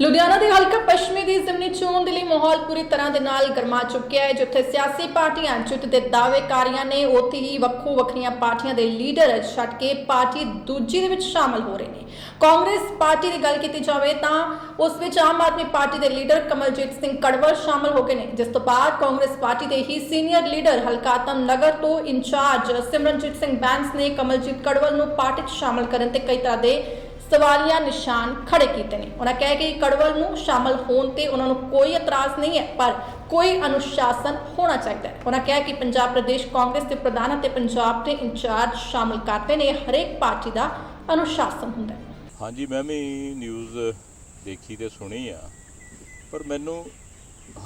ਲੁਧਿਆਣਾ ਦੇ ਹਲਕਾ ਪੱਛਮੀ ਦੀ ਜ਼ਿਮਨੀ ਚੋਣ ਦੇ ਲਈ ਮਾਹੌਲ ਪੂਰੀ ਤਰ੍ਹਾਂ ਦੇ ਨਾਲ ਗਰਮਾ ਚੁੱਕਿਆ ਹੈ, ਜਿੱਥੇ ਸਿਆਸੀ ਪਾਰਟੀਆਂ ਜਿੱਤ ਦੇ ਦਾਅਵੇਕਾਰੀਆਂ ਨੇ ਉੱਥੇ ਹੀ ਵੱਖੋ ਵੱਖਰੀਆਂ ਪਾਰਟੀਆਂ ਦੇ ਲੀਡਰ ਛੱਡ ਕੇ ਪਾਰਟੀ ਦੂਜੀ ਦੇ ਵਿੱਚ ਸ਼ਾਮਲ ਹੋ ਰਹੇ ਨੇ। ਕਾਂਗਰਸ ਪਾਰਟੀ ਦੀ ਗੱਲ ਕੀਤੀ ਜਾਵੇ ਤਾਂ ਉਸ ਵਿੱਚ ਆਮ ਆਦਮੀ ਪਾਰਟੀ ਦੇ ਲੀਡਰ ਕਮਲਜੀਤ ਸਿੰਘ ਕੜਵਰ ਸ਼ਾਮਲ ਹੋ ਗਏ ਨੇ। ਜਿਸ ਤੋਂ ਬਾਅਦ ਕਾਂਗਰਸ ਪਾਰਟੀ ਦੇ ਹੀ ਸੀਨੀਅਰ ਲੀਡਰ ਹਲਕਾ ਆਤਮ ਨਗਰ ਤੋਂ ਇੰਚਾਰਜ ਸਿਮਰਨਜੀਤ ਸਿੰਘ ਬੈਂਸ ਨੇ ਕਮਲਜੀਤ ਕੜਵਰ ਨੂੰ ਪਾਰਟੀ 'ਚ ਸ਼ਾਮਲ ਕਰਨ ਤੇ ਕਈ ਤਰ੍ਹਾਂ ਦੇ ਸਵਾਲੀਆ ਨਿਸ਼ਾਨ ਖੜੇ ਕੀਤੇ ਨੇ। ਉਹਨਾਂ ਕਹਿ ਕਿ ਕੜਵਲ ਨੂੰ ਸ਼ਾਮਲ ਹੋਣ ਤੇ ਉਹਨਾਂ ਨੂੰ ਕੋਈ ਇਤਰਾਜ਼ ਨਹੀਂ ਹੈ, ਪਰ ਕੋਈ ਅਨੁਸ਼ਾਸਨ ਹੋਣਾ ਚਾਹੀਦਾ ਹੈ। ਉਹਨਾਂ ਕਿਹਾ ਕਿ ਪੰਜਾਬ ਪ੍ਰਦੇਸ਼ ਕਾਂਗਰਸ ਦੇ ਪ੍ਰਧਾਨ ਅਤੇ ਪੰਜਾਬ ਦੇ ਇੰਚਾਰਜ ਸ਼ਾਮਲ ਕਰਦੇ ਨੇ। ਹਰੇਕ ਪਾਰਟੀ ਦਾ ਅਨੁਸ਼ਾਸਨ ਹੁੰਦਾ ਹੈ। ਹਾਂਜੀ, ਮੈਂ ਵੀ ਨਿਊਜ਼ ਦੇਖੀ ਤੇ ਸੁਣੀ ਆ, ਪਰ ਮੈਨੂੰ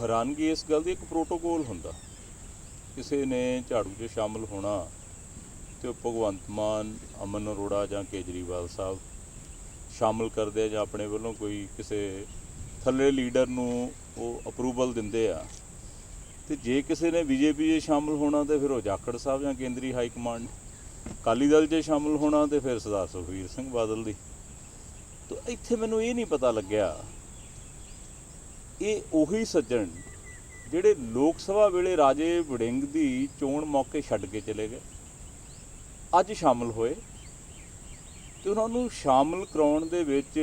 ਹੈਰਾਨਗੀ ਇਸ ਗੱਲ ਦੀ ਇੱਕ ਪ੍ਰੋਟੋਕੋਲ ਹੁੰਦਾ। ਕਿਸੇ ਨੇ ਝਾੜੂ 'ਚ ਸ਼ਾਮਲ ਹੋਣਾ ਤੇ ਭਗਵੰਤ ਮਾਨ, ਅਮਨ ਅਰੋੜਾ ਜਾਂ ਕੇਜਰੀਵਾਲ ਸਾਹਿਬ ਸ਼ਾਮਲ ਕਰਦੇ ਆ ਜਾਂ ਆਪਣੇ ਵੱਲੋਂ ਕੋਈ ਕਿਸੇ ਥੱਲੇ ਲੀਡਰ ਨੂੰ ਉਹ ਅਪਰੂਵਲ ਦਿੰਦੇ ਆ। ਤੇ ਜੇ ਕਿਸੇ ਨੇ ਬੀਜੇਪੀ 'ਚ ਸ਼ਾਮਲ ਹੋਣਾ ਤੇ ਫਿਰ ਉਹ ਜਾਖੜ ਸਾਹਿਬ ਜਾਂ ਕੇਂਦਰੀ ਹਾਈ ਕਮਾਂਡ, ਅਕਾਲੀ ਦਲ 'ਚ ਸ਼ਾਮਲ ਹੋਣਾ ਤੇ ਫਿਰ ਸਰਦਾਰ ਸੁਖਬੀਰ ਸਿੰਘ ਬਾਦਲ ਦੀ। ਤਾਂ ਇੱਥੇ ਮੈਨੂੰ ਇਹ ਨਹੀਂ ਪਤਾ ਲੱਗਿਆ, ਇਹ ਉਹੀ ਸੱਜਣ ਜਿਹੜੇ ਲੋਕ ਸਭਾ ਵੇਲੇ ਰਾਜੇ ਵੜਿੰਗ ਦੀ ਚੋਣ ਮੌਕੇ ਛੱਡ ਕੇ ਚਲੇ ਗਏ, ਅੱਜ ਸ਼ਾਮਲ ਹੋਏ। ਤੇ ਉਹਨਾਂ ਨੂੰ ਸ਼ਾਮਲ ਕਰਾਉਣ ਦੇ ਵਿੱਚ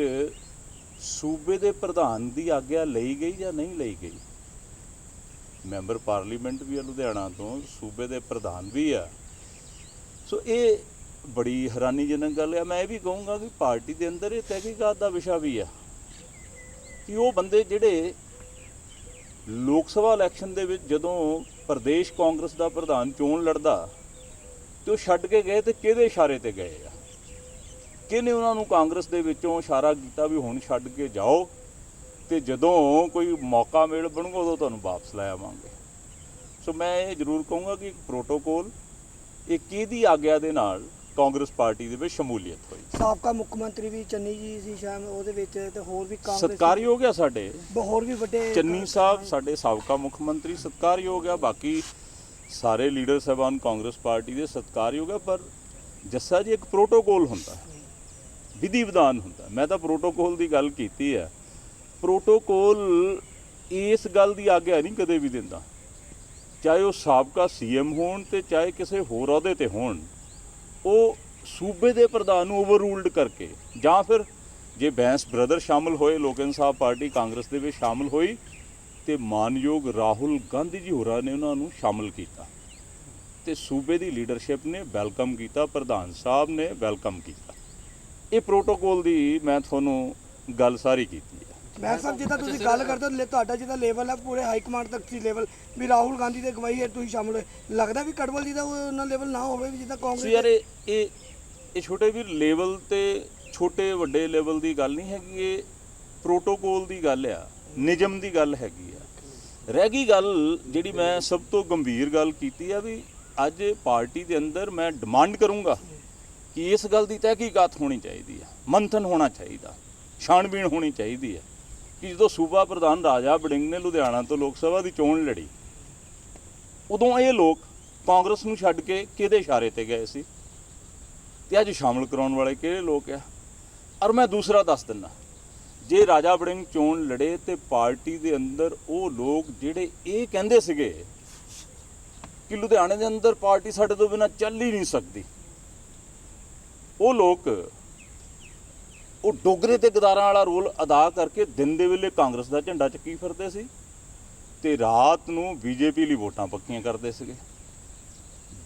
ਸੂਬੇ ਦੇ ਪ੍ਰਧਾਨ ਦੀ ਆਗਿਆ ਲਈ ਗਈ ਜਾਂ ਨਹੀਂ ਲਈ ਗਈ? ਮੈਂਬਰ ਪਾਰਲੀਮੈਂਟ ਵੀ ਆ, ਲੁਧਿਆਣਾ ਤੋਂ, ਸੂਬੇ ਦੇ ਪ੍ਰਧਾਨ ਵੀ ਆ। ਸੋ ਇਹ ਬੜੀ ਹੈਰਾਨੀਜਨਕ ਗੱਲ ਆ। ਮੈਂ ਇਹ ਵੀ ਕਹੂੰਗਾ ਕਿ ਪਾਰਟੀ ਦੇ ਅੰਦਰ ਇਹ ਤਹਿਕੀਕਾਤ ਦਾ ਵਿਸ਼ਾ ਵੀ ਆ ਕਿ ਉਹ ਬੰਦੇ ਜਿਹੜੇ ਲੋਕ ਸਭਾ ਇਲੈਕਸ਼ਨ ਦੇ ਵਿੱਚ ਜਦੋਂ ਪ੍ਰਦੇਸ਼ ਕਾਂਗਰਸ ਦਾ ਪ੍ਰਧਾਨ ਚੋਣ ਲੜਦਾ ਤੇ ਉਹ ਛੱਡ ਕੇ ਗਏ ਤੇ ਕਿਹਦੇ ਇਸ਼ਾਰੇ ਤੇ ਗਏ ਆ? ਕਿਹਨੇ ਉਹਨਾਂ ਨੂੰ ਕਾਂਗਰਸ ਦੇ ਵਿੱਚੋਂ ਇਸ਼ਾਰਾ ਕੀਤਾ ਵੀ ਹੁਣ ਛੱਡ ਕੇ ਜਾਓ ਤੇ ਜਦੋਂ ਕੋਈ ਮੌਕਾ ਮਿਲ ਬਣੂਗਾ ਉਦੋਂ ਤੁਹਾਨੂੰ ਵਾਪਸ ਲੈ ਆਵਾਂਗੇ। ਸੋ ਮੈਂ ਇਹ ਜ਼ਰੂਰ ਕਹੂੰਗਾ ਕਿ ਇੱਕ ਪ੍ਰੋਟੋਕੋਲ ਇਹ ਕਿਹਦੀ ਆਗਿਆ ਦੇ ਨਾਲ ਕਾਂਗਰਸ ਪਾਰਟੀ ਦੇ ਵਿੱਚ ਸ਼ਮੂਲੀਅਤ ਹੋਈ? ਸਾਬਕਾ ਮੁੱਖ ਮੰਤਰੀ ਵੀ ਚੰਨੀ ਜੀ ਸੀ ਸ਼ਾਮ ਉਹਦੇ ਵਿੱਚ ਤੇ ਹੋਰ ਵੀ ਕਾਂਗਰਸ ਸਤਕਾਰਯੋਗ ਆ ਸਾਡੇ। ਹੋਰ ਵੀ ਵੱਡੇ ਚੰਨੀ ਸਾਹਿਬ ਸਾਡੇ ਸਾਬਕਾ ਮੁੱਖ ਮੰਤਰੀ ਸਤਕਾਰਯੋਗ ਆ ਬਾਕੀ ਸਾਰੇ ਲੀਡਰ ਸਾਹਿਬਾਨ ਕਾਂਗਰਸ ਪਾਰਟੀ ਦੇ ਸਤਕਾਰਯੋਗ ਆ ਪਰ ਜੱਸਾ ਜੀ ਇੱਕ ਪ੍ਰੋਟੋਕੋਲ ਹੁੰਦਾ ਹੈ। ਵਿਧੀ ਵਿਧਾਨ ਹੁੰਦਾ। ਮੈਂ ਤਾਂ ਪ੍ਰੋਟੋਕੋਲ ਦੀ ਗੱਲ ਕੀਤੀ ਹੈ। ਪ੍ਰੋਟੋਕੋਲ ਇਸ ਗੱਲ ਦੀ ਆਗਿਆ ਨਹੀਂ ਕਦੇ ਵੀ ਦਿੰਦਾ। ਚਾਹੇ ਉਹ ਸਾਬਕਾ ਸੀਐਮ ਹੋਣ ਤੇ ਚਾਹੇ ਕਿਸੇ ਹੋਰ ਅਹੁਦੇ ਤੇ ਹੋਣ, ਉਹ ਸੂਬੇ ਦੇ ਪ੍ਰਧਾਨ ਨੂੰ ਓਵਰਰੂਲਡ ਕਰਕੇ ਜਾਂ ਫਿਰ ਜੇ ਬੈਂਸ ਬ੍ਰਦਰ ਸ਼ਾਮਲ ਹੋਏ, ਲੋਕ ਇਨਸਾਫ ਪਾਰਟੀ ਕਾਂਗਰਸ ਦੇ ਵਿੱਚ ਸ਼ਾਮਲ ਹੋਈ ਤੇ ਮਾਨਯੋਗ ਰਾਹੁਲ ਗਾਂਧੀ ਜੀ ਹੋਰਾਂ ਨੇ ਉਹਨਾਂ ਨੂੰ ਸ਼ਾਮਲ ਕੀਤਾ। ਤੇ ਸੂਬੇ ਦੀ ਲੀਡਰਸ਼ਿਪ ਨੇ ਵੈਲਕਮ ਕੀਤਾ, ਪ੍ਰਧਾਨ ਸਾਹਿਬ ਨੇ ਵੈਲਕਮ ਕੀਤਾ। ਇਹ ਪ੍ਰੋਟੋਕੋਲ ਦੀ ਮੈਂ ਤੁਹਾਨੂੰ ਗੱਲ ਸਾਰੀ ਕੀਤੀ ਹੈ। ਮੈਂ ਸਾਹਿਬ ਜਿੱਦਾਂ ਤੁਸੀਂ ਗੱਲ ਕਰਦੇ ਹੋ ਲੈ- ਤੁਹਾਡਾ ਜਿਹਦਾ ਲੈਵਲ ਹੈ ਪੂਰੇ ਹਾਈ ਕਮਾਂਡ ਤੱਕ ਸੀ ਲੈਵਲ ਵੀ ਰਾਹੁਲ ਗਾਂਧੀ ਦੇ ਅਗਵਾਈ ਹੈ ਤੁਸੀਂ ਸ਼ਾਮਲ ਹੋਏ। ਲੱਗਦਾ ਵੀ ਕੜਵਲ ਜੀ ਦਾ ਉਹ ਉਹਨਾਂ ਲੈਵਲ ਨਾ ਹੋਵੇ ਵੀ ਜਿੱਦਾਂ ਸੋ ਕਾਂਗਰਸ ਯਾਰ ਇਹ ਇਹ ਇਹ ਛੋਟੇ ਵੀਰ ਲੈਵਲ ਤੇ ਛੋਟੇ ਵੱਡੇ ਲੈਵਲ ਦੀ ਗੱਲ ਨਹੀਂ ਹੈਗੀ ਇਹ ਪ੍ਰੋਟੋਕੋਲ ਦੀ ਗੱਲ ਆ ਨਿਯਮ ਦੀ ਗੱਲ ਹੈਗੀ ਆ। ਰਹਿ ਗਈ ਗੱਲ ਜਿਹੜੀ ਮੈਂ ਸਭ ਤੋਂ ਗੰਭੀਰ ਗੱਲ ਕੀਤੀ ਆ ਵੀ ਅੱਜ ਪਾਰਟੀ ਦੇ ਅੰਦਰ ਮੈਂ ਡਿਮਾਂਡ ਕਰੂੰਗਾ। ਕਿ ਇਸ ਗੱਲ ਦੀ ਤਹਿਕੀਕਾਤ ਹੋਣੀ ਚਾਹੀਦੀ ਆ ਮੰਥਨ ਹੋਣਾ ਚਾਹੀਦਾ, ਛਾਣਬੀਣ ਹੋਣੀ ਚਾਹੀਦੀ ਹੈ ਕਿ ਜਦੋਂ ਸੂਬਾ ਪ੍ਰਧਾਨ ਰਾਜਾ ਬੜਿੰਗ ਨੇ ਲੁਧਿਆਣਾ ਤੋਂ ਲੋਕ ਸਭਾ ਦੀ ਚੋਣ ਲੜੀ, ਉਦੋਂ ਇਹ ਲੋਕ ਕਾਂਗਰਸ ਨੂੰ ਛੱਡ ਕੇ ਕਿਹਦੇ ਇਸ਼ਾਰੇ ਤੇ ਗਏ ਸੀ? ਤੇ ਅੱਜ ਸ਼ਾਮਲ ਕਰਾਉਣ ਵਾਲੇ ਕਿਹੜੇ ਲੋਕ ਆ? ਔਰ ਮੈਂ ਦੂਸਰਾ ਦੱਸ ਦਿੰਦਾ, ਜੇ ਰਾਜਾ ਬੜਿੰਗ ਚੋਣ ਲੜੇ ਤੇ ਪਾਰਟੀ ਦੇ ਅੰਦਰ ਉਹ ਲੋਕ ਜਿਹੜੇ ਇਹ ਕਹਿੰਦੇ ਸੀਗੇ ਕਿ ਲੁਧਿਆਣੇ ਦੇ ਅੰਦਰ ਪਾਰਟੀ ਸਾਡੇ ਤੋਂ ਬਿਨਾ ਚੱਲ ਹੀ ਨਹੀਂ ਸਕਦੀ ਉਹ ਲੋਕ ਉਹ ਡੋਗਰੇ ਤੇ ਗਦਾਰਾਂ ਵਾਲਾ ਰੋਲ ਅਦਾ ਕਰਕੇ ਦਿਨ ਦੇ ਵੇਲੇ ਕਾਂਗਰਸ ਦਾ ਝੰਡਾ ਚੱਕੀ ਫਿਰਦੇ ਸੀ ਤੇ ਰਾਤ ਨੂੰ ਬੀਜੇਪੀ ਲਈ ਵੋਟਾਂ ਪੱਕੀਆਂ ਕਰਦੇ ਸੀਗੇ।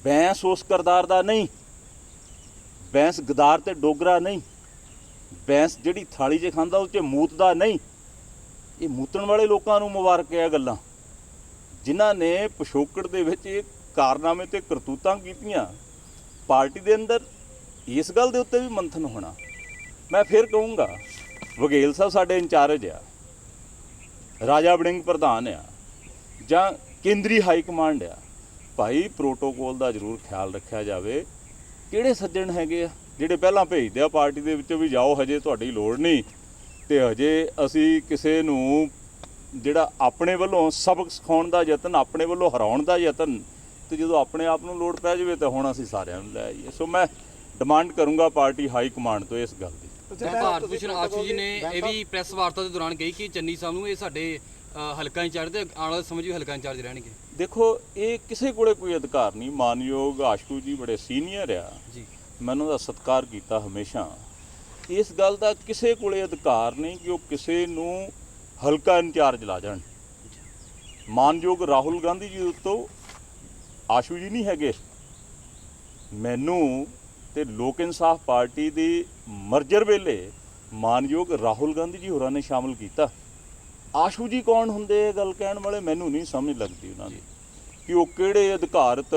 ਬੈਂਸ ਉਸ ਕਰਦਾਰ ਦਾ ਨਹੀਂ, ਬੈਂਸ ਗਦਾਰ ਤੇ ਡੋਗਰਾ ਨਹੀਂ, ਬੈਂਸ ਜਿਹੜੀ ਥਾਲੀ 'ਚ ਖਾਂਦਾ ਉਹ 'ਚ ਮੂਤ ਦਾ ਨਹੀਂ। ਇਹ ਮੂਤਣ ਵਾਲੇ ਲੋਕਾਂ ਨੂੰ ਮੁਬਾਰਕ ਹੈ ਇਹ ਗੱਲਾਂ। ਜਿਨ੍ਹਾਂ ਨੇ ਪਿਛੋਕੜ ਦੇ ਵਿੱਚ ਇਹ ਕਾਰਨਾਮੇ ਤੇ ਕਰਤੂਤਾਂ ਕੀਤੀਆਂ ਪਾਰਟੀ ਦੇ ਅੰਦਰ ਇਸ ਗੱਲ ਦੇ ਉੱਤੇ ਵੀ ਮੰਥਨ ਹੋਣਾ। ਮੈਂ ਫਿਰ ਕਹੂੰਗਾ ਵਗੇਲ ਸਾਹਿਬ ਸਾਡੇ ਇੰਚਾਰਜ ਆ, ਰਾਜਾ ਵੜਿੰਗ ਪ੍ਰਧਾਨ ਆ, ਜਾਂ ਕੇਂਦਰੀ ਹਾਈ ਕਮਾਂਡ ਆ, ਭਾਈ ਪ੍ਰੋਟੋਕੋਲ ਦਾ ਜ਼ਰੂਰ ਖਿਆਲ ਰੱਖਿਆ ਜਾਵੇ। ਕਿਹੜੇ ਸੱਜਣ ਹੈਗੇ ਆ, ਜਿਹੜੇ ਪਹਿਲਾਂ ਭੇਜਦੇ ਆ ਪਾਰਟੀ ਦੇ ਵਿੱਚੋਂ ਵੀ ਜਾਓ, ਹਜੇ ਤੁਹਾਡੀ ਲੋੜ ਨਹੀਂ, ਤੇ ਹਜੇ ਅਸੀਂ ਕਿਸੇ ਨੂੰ ਜਿਹੜਾ ਆਪਣੇ ਵੱਲੋਂ ਸਬਕ ਸਿਖਾਉਣ ਦਾ ਯਤਨ, ਆਪਣੇ ਵੱਲੋਂ ਹਰਾਉਣ ਦਾ ਯਤਨ, ਤੇ ਜਦੋਂ ਆਪਣੇ ਆਪ ਨੂੰ ਲੋੜ ਪੈ ਜਾਵੇ ਤਾਂ ਹੁਣ ਅਸੀਂ ਸਾਰਿਆਂ ਨੂੰ ਲੈ ਆਈਏ। ਸੋ ਮੈਂ ਡਿਮਾਂਡ ਕਰੂੰਗਾ ਪਾਰਟੀ ਹਾਈ ਕਮਾਂਡ ਤੋਂ ਇਸ ਗੱਲ ਦੀ। ਭਾਰਤ ਭੂਸ਼ਣ ਆਸ਼ੂ ਜੀ ਨੇ ਇਹ ਵੀ ਪ੍ਰੈਸ ਵਾਰਤਾ ਦੇ ਦੌਰਾਨ ਕਹੀ ਕਿ ਚੰਨੀ ਸਾਹਿਬ ਨੂੰ ਇਹ ਸਾਡੇ ਹਲਕਾ ਇੰਚਾਰਜ ਤੇ ਆਉਣ ਵਾਲੇ ਸਮੇਂ ਵੀ ਹਲਕਾ ਇੰਚਾਰਜ ਰਹਿਣਗੇ। ਦੇਖੋ ਇਹ ਕਿਸੇ ਕੋਲੇ ਕੋਈ ਅਧਿਕਾਰ ਨਹੀਂ। ਮਾਨਯੋਗ ਆਸ਼ੂ ਜੀ ਬੜੇ ਸੀਨੀਅਰ ਆ। ਜੀ। ਮੈਂ ਉਹਨਾਂ ਦਾ ਸਤਿਕਾਰ ਕੀਤਾ ਹਮੇਸ਼ਾ। ਇਸ ਗੱਲ ਦਾ ਕਿਸੇ ਕੋਲੇ ਅਧਿਕਾਰ ਨਹੀਂ ਕਿ ਉਹ ਕਿਸੇ ਨੂੰ ਹਲਕਾ ਇੰਚਾਰਜ ਲਾ ਜਾਣ। ਮਾਨਯੋਗ ਰਾਹੁਲ ਗਾਂਧੀ ਜੀ ਉੱਤੋਂ ਆਸ਼ੂ ਜੀ ਨਹੀਂ ਹੈਗੇ। ਮੈਨੂੰ ਤੇ ਲੋਕ ਇਨਸਾਫ ਪਾਰਟੀ ਦੀ ਮਰਜਰ ਵੇਲੇ ਮਾਨਯੋਗ ਰਾਹੁਲ ਗਾਂਧੀ ਜੀ ਹੋਰਾਂ ਨੇ ਸ਼ਾਮਲ ਕੀਤਾ। ਆਸ਼ੂ ਜੀ ਕੌਣ ਹੁੰਦੇ, ਇਹ ਗੱਲ ਕਹਿਣ ਵਾਲੇ ਮੈਨੂੰ ਨਹੀਂ ਸਮਝ ਲੱਗਦੀ ਉਹਨਾਂ ਦੀ। ਕਿ ਉਹ ਕਿਹੜੇ ਅਧਿਕਾਰਤ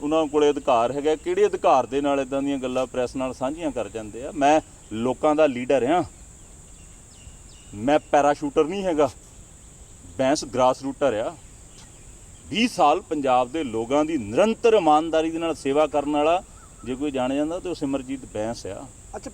ਉਹਨਾਂ ਕੋਲੇ ਅਧਿਕਾਰ ਹੈਗਾ, ਕਿਹੜੇ ਅਧਿਕਾਰ ਦੇ ਨਾਲ ਇਦਾਂ ਦੀਆਂ ਗੱਲਾਂ ਪ੍ਰੈਸ ਨਾਲ ਸਾਂਝੀਆਂ ਕਰ ਜਾਂਦੇ ਆ। ਮੈਂ ਲੋਕਾਂ ਦਾ ਲੀਡਰ ਹਾਂ। ਮੈਂ ਪੈਰਾਸ਼ੂਟਰ ਨਹੀਂ ਹੈਗਾ। ਬੈਂਸ ਗ੍ਰਾਸ ਰੂਟਰ ਆ। 20 ਸਾਲ ਪੰਜਾਬ ਦੇ ਲੋਕਾਂ ਦੀ ਨਿਰੰਤਰ ਇਮਾਨਦਾਰੀ ਦੇ ਨਾਲ ਸੇਵਾ ਕਰਨ ਵਾਲਾ ਜੇ ਕੋਈ ਜਾਣ ਜਾਂਦਾ ਤੇ ਉਹ ਸਿਮਰਜੀਤ ਬੈਂਸ ਆ। ਅੱਛਾ।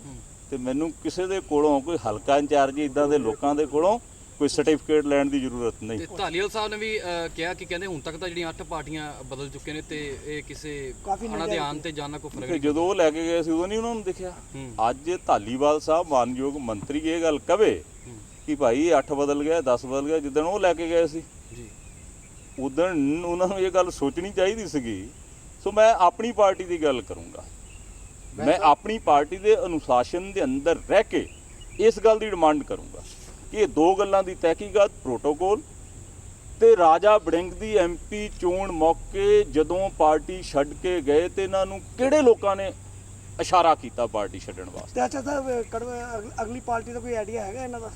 ਤੇ ਮੈਨੂੰ ਕਿਸੇ ਦੇ ਕੋਲੋਂ ਕੋਈ ਹਲਕਾ ਇੰਚਾਰਜ ਇਦਾਂ ਦੇ ਲੋਕਾਂ ਦੇ ਕੋਲੋਂ ਕੋਈ ਸਰਟੀਫਿਕੇਟ ਲੈਣ ਦੀ ਜ਼ਰੂਰਤ ਨਹੀਂ। ਤੇ ਧਾਲੀਵਾਲ ਸਾਹਿਬ ਨੇ ਵੀ ਕਿਹਾ ਕਿ ਕਹਿੰਦੇ ਹੁਣ ਤੱਕ ਤਾਂ ਜਿਹੜੀਆਂ ਅੱਠ ਪਾਰਟੀਆਂ ਬਦਲ ਚੁੱਕੇ ਨੇ ਤੇ ਇਹ ਕਿਸੇ ਆਣਾ ਦੇ ਆਉਣ ਤੇ ਜਾਣ ਕੋਈ ਫ਼ਰਕ ਤੇ ਨਹੀਂ ਜਦੋਂ ਉਹ ਲੈ ਕੇ ਗਏ ਸੀ ਉਦੋਂ ਨਹੀਂ ਉਹਨਾਂ ਨੂੰ ਦਿਖਿਆ। ਹੂੰ। ਅੱਜ ਧਾਲੀਵਾਲ ਸਾਹਿਬ ਮਾਨਯੋਗ ਮੰਤਰੀ ਇਹ ਗੱਲ ਕਵੇ ਹੂੰ। ਕਿ ਭਾਈ 8 ਬਦਲ ਗਿਆ 10 ਬਦਲ ਗਿਆ ਜਿੱਦਣ ਉਹ ਲੈ ਕੇ ਗਏ ਸੀ। ਜੀ। ਉਦੋਂ ਉਹਨਾਂ ਨੂੰ ਇਹ ਗੱਲ ਸੋਚਣੀ ਚਾਹੀਦੀ ਸੀਗੀ ਸੋ ਮੈਂ ਆਪਣੀ ਪਾਰਟੀ ਦੀ ਗੱਲ ਕਰੂੰਗਾ। ਮੈਂ ਆਪਣੀ ਪਾਰਟੀ ਦੇ ਅਨੁਸ਼ਾਸਨ ਦੇ ਅੰਦਰ ਰਹਿ ਕੇ ਇਸ ਗੱਲ ਦੀ ਡਿਮਾਂਡ ਕਰੂੰਗਾ ਕਿ ਇਹ ਦੋ ਗੱਲਾਂ ਦੀ ਤਹਿਕੀਕਾਤ ਪ੍ਰੋਟੋਕੋਲ ਤੇ ਰਾਜਾ ਬੜਿੰਗ ਦੀ ਐਮਪੀ ਚੋਣ ਮੌਕੇ ਜਦੋਂ ਪਾਰਟੀ ਛੱਡ ਕੇ ਗਏ ਤੇ ਇਹਨਾਂ ਨੂੰ ਕਿਹੜੇ ਲੋਕਾਂ ਨੇ ਇਸ਼ਾਰਾ ਕੀਤਾ ਪਾਰਟੀ ਛੱਡਣ ਵਾਸਤੇ? ਅੱਛਾ ਸਾਹਿਬ ਅਗਲੀ ਪਾਰਟੀ ਦਾ ਕੋਈ ਆਈਡੀਆ ਹੈਗਾ ਇਹਨਾਂ ਦਾ?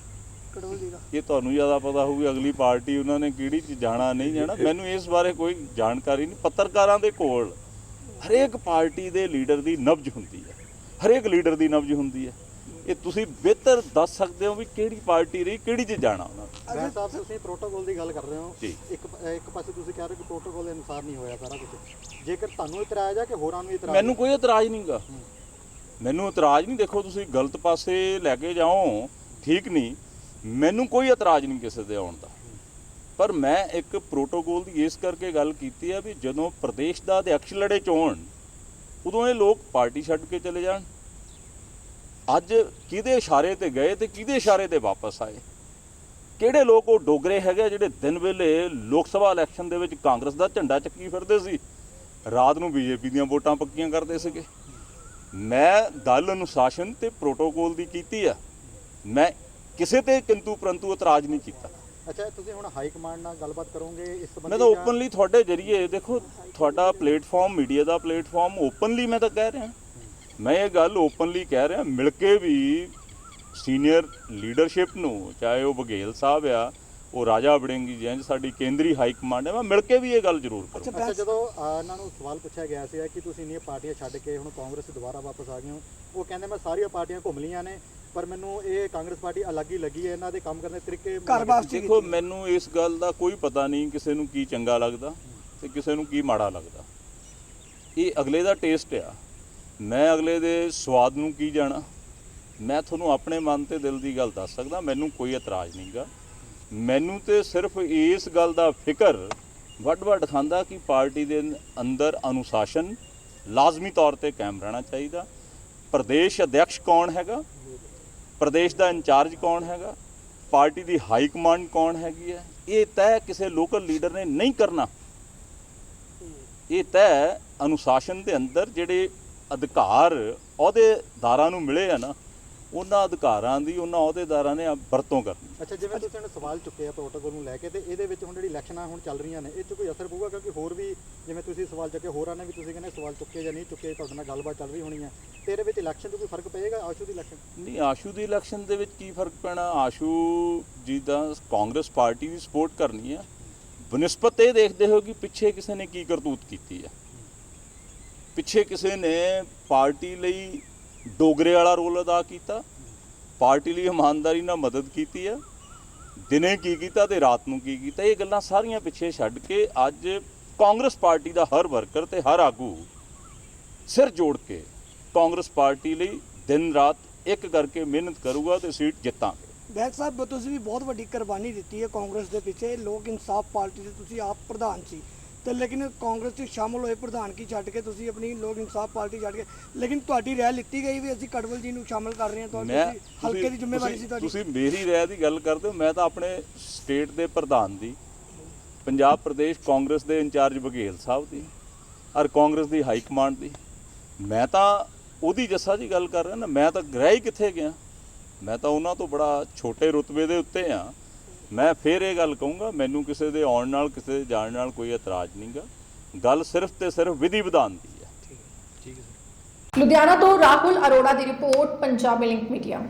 ਦਾ। ਇਹ ਤੁਹਾਨੂੰ ਜ਼ਿਆਦਾ ਪਤਾ ਹੋਊਗੀ ਅਗਲੀ ਪਾਰਟੀ ਉਹਨਾਂ ਨੇ ਕਿਹੜੀ ਚ ਜਾਣਾ ਨਹੀਂ ਜਾਣਾ। ਮੈਨੂੰ ਇਸ ਬਾਰੇ ਕੋਈ ਜਾਣਕਾਰੀ ਨਹੀਂ। ਪੱਤਰਕਾਰਾਂ ਦੇ ਕੋਲ ਹਰੇਕ ਪਾਰਟੀ ਦੇ ਲੀਡਰ ਦੀ ਨਬਜ ਹੁੰਦੀ ਹੈ। ਹਰੇਕ ਲੀਡਰ ਦੀ ਨਬਜ ਹੁੰਦੀ ਹੈ। ਇਹ ਤੁਸੀਂ ਬਿਹਤਰ ਦੱਸ ਸਕਦੇ ਹੋ ਵੀ ਕਿਹੜੀ ਪਾਰਟੀ ਰਹੀ ਕਿਹੜੀ ਚ ਜਾਣਾ ਉਹਨਾਂ ਨੇ। ਮੈਂ ਸਾਹਿਬ ਤੁਸੀਂ ਪ੍ਰੋਟੋਕੋਲ ਦੀ ਗੱਲ ਕਰ ਰਹੇ ਹੋ। ਜੀ। ਇੱਕ ਇੱਕ ਪਾਸੇ ਤੁਸੀਂ ਕਹਿ ਰਹੇ ਹੋ ਕਿ ਪ੍ਰੋਟੋਕੋਲ ਦੇ ਅਨੁਸਾਰ ਨਹੀਂ ਹੋਇਆ ਸਾਰਾ ਕੁਝ ਜੇਕਰ ਤੁਹਾਨੂੰ ਇਤਰਾਜ਼ ਆ ਕਿ ਹੋਰਾਂ ਨੂੰ ਇਤਰਾਜ਼ ਮੈਨੂੰ ਕੋਈ ਇਤਰਾਜ਼ ਨਹੀਂਗਾ ਮੈਨੂੰ ਇਤਰਾਜ਼ ਨਹੀਂ। ਦੇਖੋ ਤੁਸੀਂ ਗਲਤ ਪਾਸੇ ਲੈ ਕੇ ਜਾਓ। ਠੀਕ ਨਹੀਂ। ਮੈਨੂੰ ਕੋਈ ਇਤਰਾਜ਼ ਨਹੀਂ ਕਿਸੇ ਦੇ ਆਉਣ ਦਾ। ਪਰ ਮੈਂ ਇੱਕ ਪ੍ਰੋਟੋਕੋਲ ਦੀ ਇਸ ਕਰਕੇ ਗੱਲ ਕੀਤੀ ਹੈ ਵੀ ਜਦੋਂ ਪ੍ਰਦੇਸ਼ ਦਾ ਅਧਿਕਸ਼ ਲੜੇ ਚੋਣ ਉਦੋਂ ਇਹ ਲੋਕ ਪਾਰਟੀ ਛੱਡ ਕੇ ਚਲੇ ਜਾਣ। ਅੱਜ ਕਿਹਦੇ ਇਸ਼ਾਰੇ ਤੇ ਗਏ ਤੇ ਕਿਹਦੇ ਇਸ਼ਾਰੇ ਤੇ ਵਾਪਸ ਆਏ? ਕਿਹੜੇ ਲੋਕ ਉਹ ਡੋਗਰੇ ਹੈਗੇ ਆ ਜਿਹੜੇ ਦਿਨ ਵੇਲੇ ਲੋਕ ਸਭਾ ਇਲੈਕਸ਼ਨ ਦੇ ਵਿੱਚ ਕਾਂਗਰਸ ਦਾ ਝੰਡਾ ਚੱਕੀ ਫਿਰਦੇ ਸੀ? ਰਾਤ ਨੂੰ ਬੀਜੇਪੀ ਦੀਆਂ ਵੋਟਾਂ ਪੱਕੀਆਂ ਕਰਦੇ ਸੀਗੇ। ਮੈਂ ਦਲ ਅਨੁਸ਼ਾਸਨ ਤੇ ਪ੍ਰੋਟੋਕੋਲ ਦੀ ਕੀਤੀ ਆ। ਮੈਂ ਕਿਸੇ ਤੇ ਕਿੰਤੂ ਪਰੰਤੂ ਇਤਰਾਜ਼ ਨਹੀਂ ਕੀਤਾ। ਅੱਛਾ ਤੁਸੀਂ ਹੁਣ ਹਾਈ ਕਮਾਂਡ ਨਾਲ ਗੱਲਬਾਤ ਕਰੋਗੇ ਇਸ ਸੰਬੰਧੀ ਮੈਂ ਤਾਂ ਜਾਂ- ਓਪਨਲੀ ਤੁਹਾਡੇ ਜਰੀਏ ਦੇਖੋ ਤੁਹਾਡਾ ਪਲੇਟਫਾਰਮ ਮੀਡੀਆ ਦਾ ਪਲੇਟਫਾਰਮ ਓਪਨਲੀ ਮੈਂ ਤਾਂ ਕਹਿ ਰਿਹਾ। ਮੈਂ ਇਹ ਗੱਲ ਓਪਨਲੀ ਕਹਿ ਰਿਹਾ ਮਿਲ ਕੇ ਵੀ ਸੀਨੀਅਰ ਲੀਡਰਸ਼ਿਪ ਨੂੰ ਚਾਹੇ ਉਹ ਬਘੇਲ ਸਾਹਿਬ ਆ ਉਹ ਰਾਜਾ ਵੜਿੰਗੀ ਜੈਨ ਸਾਡੀ ਕੇਂਦਰੀ ਹਾਈ ਕਮਾਂਡ ਹੈ ਮੈਂ ਮਿਲ ਕੇ ਵੀ ਇਹ ਗੱਲ ਜ਼ਰੂਰ ਕਰੂੰ ਅੱਛਾ ਜਦੋਂ ਇਹਨਾਂ ਨੂੰ ਸਵਾਲ ਪੁੱਛਿਆ ਗਿਆ ਸੀ ਕਿ ਤੁਸੀਂ ਇੰਨੀਆਂ ਪਾਰਟੀਆਂ ਛੱਡ ਕੇ ਹੁਣ ਕਾਂਗਰਸ ਦੁਬਾਰਾ ਵਾਪਸ ਆ ਗਏ ਹੋ ਉਹ ਕਹਿੰਦੇ ਮੈਂ ਸਾਰੀਆਂ ਪਾਰਟੀਆਂ ਘੁੰਮ ਲਈਆਂ ਨੇ ਪਰ ਮੈਨੂੰ ਇਹ ਕਾਂਗਰਸ ਪਾਰਟੀ ਅਲੱਗ ਹੀ ਲੱਗੀ ਹੈ ਇਹਨਾਂ ਦੇ ਕੰਮ ਕਰਨ ਦੇ ਤਰੀਕੇ ਦੇਖੋ ਮੈਨੂੰ ਇਸ ਗੱਲ ਦਾ ਕੋਈ ਪਤਾ ਨਹੀਂ ਕਿਸੇ ਨੂੰ ਕੀ ਚੰਗਾ ਲੱਗਦਾ ਤੇ ਕਿਸੇ ਨੂੰ ਕੀ ਮਾੜਾ ਲੱਗਦਾ। ਇਹ ਅਗਲੇ ਦਾ ਟੇਸਟ ਆ। ਮੈਂ ਅਗਲੇ ਦੇ ਸਵਾਦ ਨੂੰ ਕੀ ਜਾਣਾ? ਮੈਂ ਤੁਹਾਨੂੰ ਆਪਣੇ ਮਨ ਤੇ ਦਿਲ ਦੀ ਗੱਲ ਦੱਸ ਸਕਦਾ ਮੈਨੂੰ ਕੋਈ ਇਤਰਾਜ਼ ਨਹੀਂਗਾ। ਮੈਨੂੰ ਤੇ ਸਿਰਫ ਇਸ ਗੱਲ ਦਾ ਫਿਕਰ ਵੱਡ ਵੱਡ ਖਾਂਦਾ ਕਿ ਪਾਰਟੀ ਦੇ ਅੰਦਰ ਅਨੁਸ਼ਾਸਨ ਲਾਜ਼ਮੀ ਤੌਰ ਤੇ ਕਾਇਮ ਰਹਿਣਾ ਚਾਹੀਦਾ। ਪ੍ਰਦੇਸ਼ ਅਧਿਕਸ਼ ਕੌਣ ਹੈਗਾ? ਪ੍ਰਦੇਸ਼ ਦਾ ਇੰਚਾਰਜ ਕੌਣ ਹੈਗਾ? ਪਾਰਟੀ ਦੀ ਹਾਈ ਕਮਾਂਡ ਕੌਣ ਹੈਗੀ ਹੈ? ਇਹ ਤੈਅ ਕਿਸੇ ਲੋਕਲ ਲੀਡਰ ਨੇ ਨਹੀਂ ਕਰਨਾ। ਇਹ ਤੈਅ ਅਨੁਸ਼ਾਸਨ ਦੇ ਅੰਦਰ ਜਿਹੜੇ ਅਧਿਕਾਰ ਅਹੁਦੇਦਾਰਾਂ ਨੂੰ ਮਿਲੇ ਆ ਨਾ, ਉਹਨਾਂ ਅਧਿਕਾਰਾਂ ਦੀ, ਉਹਨਾਂ ਅਹੁਦੇਦਾਰਾਂ ਨੇ ਵਰਤੋਂ ਕਰਨੀ। ਅੱਛਾ, ਜਿਵੇਂ ਤੁਸੀਂ ਹੁਣ ਸਵਾਲ ਚੁੱਕੇ ਆ ਪ੍ਰੋਟੋਕੋਲ ਨੂੰ ਲੈ ਕੇ, ਤੇ ਇਹਦੇ ਵਿੱਚ ਹੁਣ ਜਿਹੜੀ ਇਲੈਕਸ਼ਨਾਂ ਹੁਣ ਚੱਲ ਰਹੀਆਂ ਨੇ, ਇਹ 'ਚ ਕੋਈ ਅਸਰ ਪਊਗਾ? ਕਿਉਂਕਿ ਹੋਰ ਵੀ, ਜਿਵੇਂ ਤੁਸੀਂ ਸਵਾਲ ਚੁੱਕੇ, ਹੋਰਾਂ ਨੇ ਵੀ ਤੁਸੀਂ ਕਹਿੰਦੇ ਸਵਾਲ ਚੁੱਕੇ ਜਾਂ ਨਹੀਂ ਚੁੱਕੇ, ਤੁਹਾਡੇ ਨਾਲ ਗੱਲਬਾਤ ਚੱਲ ਰਹੀ ਹੋਣੀ ਹੈ। ਤੇ ਵਿੱਚ ਇਲੈਕਸ਼ਨ 'ਚ ਕੋਈ ਫ਼ਰਕ ਪਏਗਾ, ਆਸ਼ੂ ਦੀ ਇਲੈਕਸ਼ਨ ਨਹੀਂ, ਆਸ਼ੂ ਦੀ ਇਲੈਕਸ਼ਨ ਦੇ ਵਿੱਚ ਕੀ ਫ਼ਰਕ ਪੈਣਾ? ਆਸ਼ੂ ਜੀ ਦਾ ਕਾਂਗਰਸ ਪਾਰਟੀ ਦੀ ਸਪੋਰਟ ਕਰਨੀ ਹੈ ਬਨਿਸਬਤ ਇਹ ਦੇਖਦੇ ਹੋ ਕਿ ਪਿੱਛੇ ਕਿਸੇ ਨੇ ਕੀ ਕਰਤੂਤ ਕੀਤੀ ਹੈ ਪਿੱਛੇ ਕਿਸੇ ਨੇ ਪਾਰਟੀ ਲਈ ਡੋਗਰੇ ਵਾਲਾ ਰੋਲ ਅਦਾ ਕੀਤਾ, ਪਾਰਟੀ ਲਈ ਇਮਾਨਦਾਰੀ ਨਾਲ ਮਦਦ ਕੀਤੀ ਹੈ ਦਿਨੇ ਕੀ ਕੀਤਾ ਤੇ ਰਾਤ ਨੂੰ ਕੀ ਕੀਤਾ, ਇਹ ਗੱਲਾਂ ਸਾਰੀਆਂ ਪਿੱਛੇ ਛੱਡ ਕੇ ਅੱਜ ਕਾਂਗਰਸ ਪਾਰਟੀ ਦਾ ਹਰ ਵਰਕਰ ਤੇ ਹਰ ਆਗੂ ਸਿਰ ਜੋੜ ਕੇ ਕਾਂਗਰਸ ਪਾਰਟੀ ਲਈ ਦਿਨ ਰਾਤ ਇੱਕ ਕਰਕੇ ਮਿਹਨਤ ਕਰੂਗਾ ਤੇ ਸੀਟ ਜਿੱਤਾਂਗੇ। ਬੈਂਸ ਸਾਹਿਬ ਤੁਸੀਂ ਵੀ ਬਹੁਤ ਵੱਡੀ ਕੁਰਬਾਨੀ ਦਿੱਤੀ ਹੈ ਕਾਂਗਰਸ ਦੇ ਪਿੱਛੇ। ਲੋਕ ਇਨਸਾਫ ਪਾਰਟੀ ਦੇ ਤੁਸੀਂ ਆਪ ਪ੍ਰਧਾਨ ਸੀ। ਤੇ ਲੇਕਿਨ ਕਾਂਗਰਸ 'ਚ ਸ਼ਾਮਲ ਹੋਏ ਪ੍ਰਧਾਨਗੀ ਛੱਡ ਕੇ ਤੁਸੀਂ ਆਪਣੀ ਲੋਕ ਇਨਸਾਫ ਪਾਰਟੀ ਛੱਡ ਕੇ? ਲੇਕਿਨ ਤੁਹਾਡੀ ਰਾਏ ਲਿੱਤੀ ਗਈ ਵੀ ਅਸੀਂ ਕੜਵਲ ਜੀ ਨੂੰ ਸ਼ਾਮਲ ਕਰ ਰਹੇ ਹਾਂ। ਤੁਹਾਡੀ ਹਲਕੇ ਦੀ ਜ਼ਿੰਮੇਵਾਰੀ ਸੀ ਤੁਹਾਡੀ। ਤੁਸੀਂ ਮੇਰੀ ਰਾਏ ਦੀ ਗੱਲ ਕਰਦੇ ਹੋ ਮੈਂ ਤਾਂ ਆਪਣੇ ਸਟੇਟ ਦੇ ਪ੍ਰਧਾਨ ਦੀ। ਪੰਜਾਬ ਪ੍ਰਦੇਸ਼ ਕਾਂਗਰਸ ਦੇ ਇੰਚਾਰਜ ਬਘੇਲ ਸਾਹਿਬ ਦੀ ਔਰ ਕਾਂਗਰਸ ਦੀ ਹਾਈ ਕਮਾਂਡ ਦੀ। ਮੈਂ ਤਾਂ ਉਹਦੀ ਜੱਸਾ ਜੀ ਗੱਲ ਕਰ ਰਿਹਾ ਨਾ ਮੈਂ ਤਾਂ ਗ੍ਰਹਿ ਹੀ ਕਿੱਥੇ ਗਿਆ? ਮੈਂ ਤਾਂ ਉਹਨਾਂ ਤੋਂ ਬੜਾ ਛੋਟੇ ਰੁਤਬੇ ਦੇ ਉੱਤੇ ਆ। ਮੈਂ ਫੇਰ ਇਹ ਗੱਲ ਕਹੂੰਗਾ ਮੈਨੂੰ ਕਿਸੇ ਦੇ ਆਉਣ ਨਾਲ ਕਿਸੇ ਦੇ ਜਾਣ ਨਾਲ ਕੋਈ ਇਤਰਾਜ਼ ਨਹੀਂਗਾ ਗੱਲ ਸਿਰਫ ਤੇ ਸਿਰਫ ਵਿਧੀ ਵਿਧਾਨ ਦੀ ਹੈ। ਠੀਕ ਹੈ ਸਰ ਲੁਧਿਆਣਾ ਤੋਂ ਰਾਹੁਲ ਅਰੋੜਾ ਦੀ ਰਿਪੋਰਟ ਪੰਜਾਬੀ ਲਿੰਕ ਮੀਡੀਆ